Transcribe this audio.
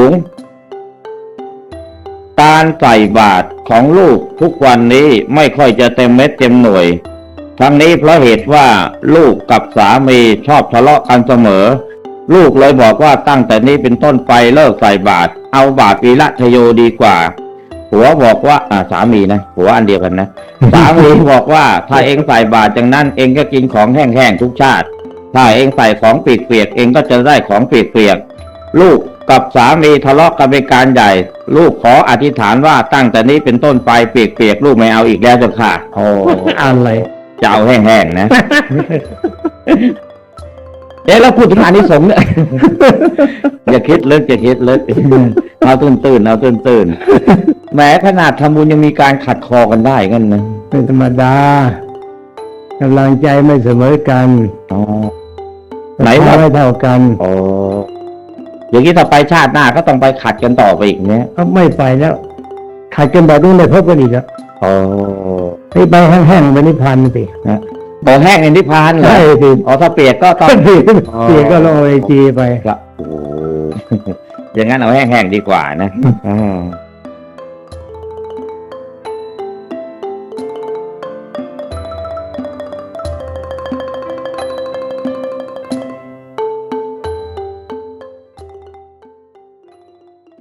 สูง การใส่บาตรของลูกทุกวันนี้ไม่ค่อยจะเต็มเม็ดเต็มหน่วย ทั้งนี้เพราะเหตุว่าลูกกับสามีชอบทะเลาะกันเสมอ ลูกเลยบอกว่าตั้งแต่นี้เป็นต้นไปเลิกใส่บาตรเอาบาตรวีละทโยดีกว่าผัวบอกว่าอ่าสามีนะผัวอันเดียวกันนะ สามีบอกว่าถ้าเองใส่บาตรอย่างนั้นเองก็กินของแห้งๆทุกชาติ ถ้าเองใส่ของเปียกๆเองก็จะได้ของเปียกๆลูก กับสามีทะเลาะกันเป็นการใหญ่ ลูกขออธิษฐานว่าตั้งแต่นี้เป็นต้นไปเปียกๆลูกไม่เอาอีกแล้วเจ้าค่ะโอ้อะไรจะเอาแห้งๆนะเอ๊ะแล้วพูดถึงอานิสงส์เนี่ยอย่าคิดเลิกอย่าคิดเลิกเอาตื่นตื่นๆเอาตื่นตื่นๆแม้ขนาดทำบุญยังมีการขัดคอกันได้กันนะเป็นธรรมดากำลังใจไม่เสมอกันอ๋อไหนบอกไม่เท่ากันโอ้ อย่างนี้ถ้าไปชาติหน้าก็ต้องไปขัดกันต่อไปอีกเนี่ยก็ไม่ไปแล้วขัดกันแบบนู้นเลยพบกันอีกแล้วโอ้ไปไปแห้งๆไปนิพพานสิโอแห้งในนิพพานเหรอใช่สิอ๋อถ้าเปียกก็ต้องเสียก็ลงไอจีไปครับโอ้อย่างนั้นเอาแห้งๆดีกว่านะอืมอ่า